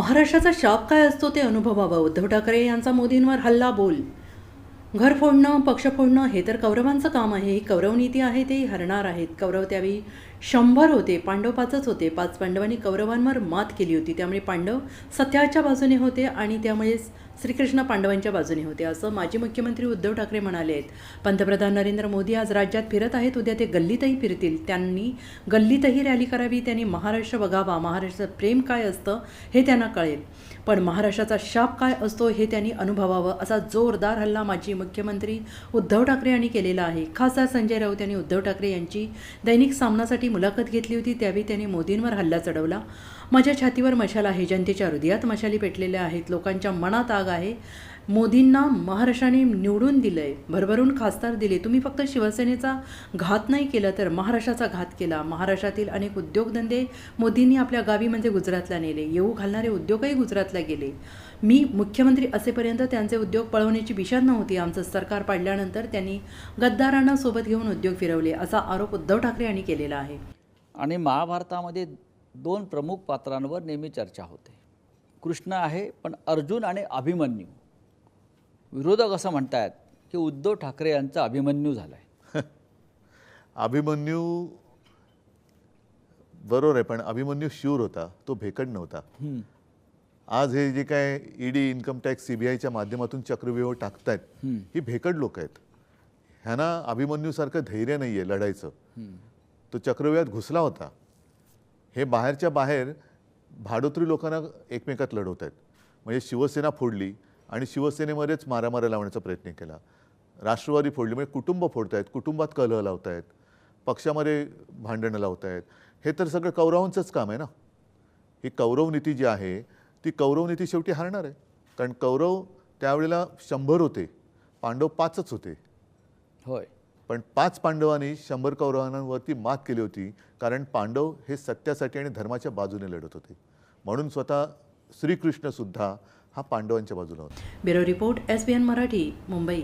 महाराष्ट्राचा शाप काय असतो ते अनुभवावं? उद्धव ठाकरे यांचा मोदींवर हल्ला बोल. घर फोडणं पक्ष फोडणं हे तर कौरवांचं काम आहे. ही कौरव नीती आहे ते हरणार आहेत. कौरव त्यावेळी शंभर होते पांडव पाचच होते. पाच पांडवांनी कौरवांवर मात केली होती. त्यामुळे पांडव सत्याच्या बाजूने होते आणि त्यामुळे श्रीकृष्ण पांडवांच्या बाजूने होते. असं माजी मुख्यमंत्री उद्धव ठाकरे म्हणाले आहेत. पंतप्रधान नरेंद्र मोदी आज राज्यात फिरत आहेत. उद्या ते गल्लीतही फिरतील. त्यांनी गल्लीतही रॅली करावी. त्यांनी महाराष्ट्र बघावा. महाराष्ट्राचं प्रेम काय असतं हे त्यांना कळेल. पण महाराष्ट्राचा शाप काय असतो हे त्यांनी अनुभवावं असा जोरदार हल्ला माजी मुख्यमंत्री उद्धव ठाकरे यांनी केलेला आहे. खासदार संजय राऊत यांनी उद्धव ठाकरे यांची दैनिक सामनासाठी मुलाखत घेतली होती त्यावेळी त्यांनी मोदींवर हल्ला चढवला. माझ्या छातीवर मशाल आहे जनतेच्या हृदयात मशाली पेटलेल्या आहेत लोकांच्या मनात आग आहे. मोदींना महाराष्ट्राने निवडून दिलंय. भरभरून खासदार दिले. तुम्ही फक्त शिवसेनेचा घात नाही केला तर महाराष्ट्राचा घात केला. महाराष्ट्रातील अनेक उद्योगधंदे मोदींनी आपल्या गावी म्हणजे गुजरातला नेले. येऊ घालणारे उद्योगही गुजरातला गेले. मी मुख्यमंत्री असेपर्यंत त्यांचे उद्योग पळवण्याची विषाद नव्हती. आमचं सरकार पाडल्यानंतर त्यांनी गद्दारांना सोबत घेऊन उद्योग फिरवले असा आरोप उद्धव ठाकरे यांनी केलेला आहे. आणि महाभारतामध्ये दोन प्रमुख पात्रांवर नेहमी चर्चा होते. कृष्ण आहे पण अर्जुन आणि अभिमन्यू. विरोधक असं म्हणतायत की उद्धव ठाकरे यांचा अभिमन्यू झाला आहे अभिमन्यू बरोबर आहे पण अभिमन्यू शूर होता तो भेकड नव्हता. आज हे जे काय ईडी इन्कम टॅक्स सीबीआयच्या माध्यमातून चक्रव्यूह टाकतायत ही भेकड लोक आहेत. ह्यांना अभिमन्यूसारखं धैर्य नाही आहे लढायचं तो चक्रव्यूहात घुसला होता. हे बाहेरच्या बाहेर भाडोत्री लोकांना एकमेकात लढवत आहेत म्हणजे शिवसेना फोडली आणि शिवसेनेमध्येच मारामारा लावण्याचा प्रयत्न केला. राष्ट्रवादी फोडली म्हणजे कुटुंब फोडत आहेत कुटुंबात कलह लावत आहेत पक्षामध्ये भांडणं लावत आहेत हे तर सगळं कौरवांचंच काम आहे ना? ही कौरव नीती जी आहे ती कौरव नीती शेवटी हारणार आहे. कारण कौरव त्यावेळेला शंभर होते पांडव पाचच होते. होय. पण पाच पांडवांनी शंभर कौरवांवरती मात केली होती कारण पांडव हे सत्यासाठी आणि धर्माच्या बाजूने लढत होते. म्हणून स्वतः श्रीकृष्ण सुद्धा हा पांडवांच्या बाजूला होता. Bureau report S B N Marathi Mumbai.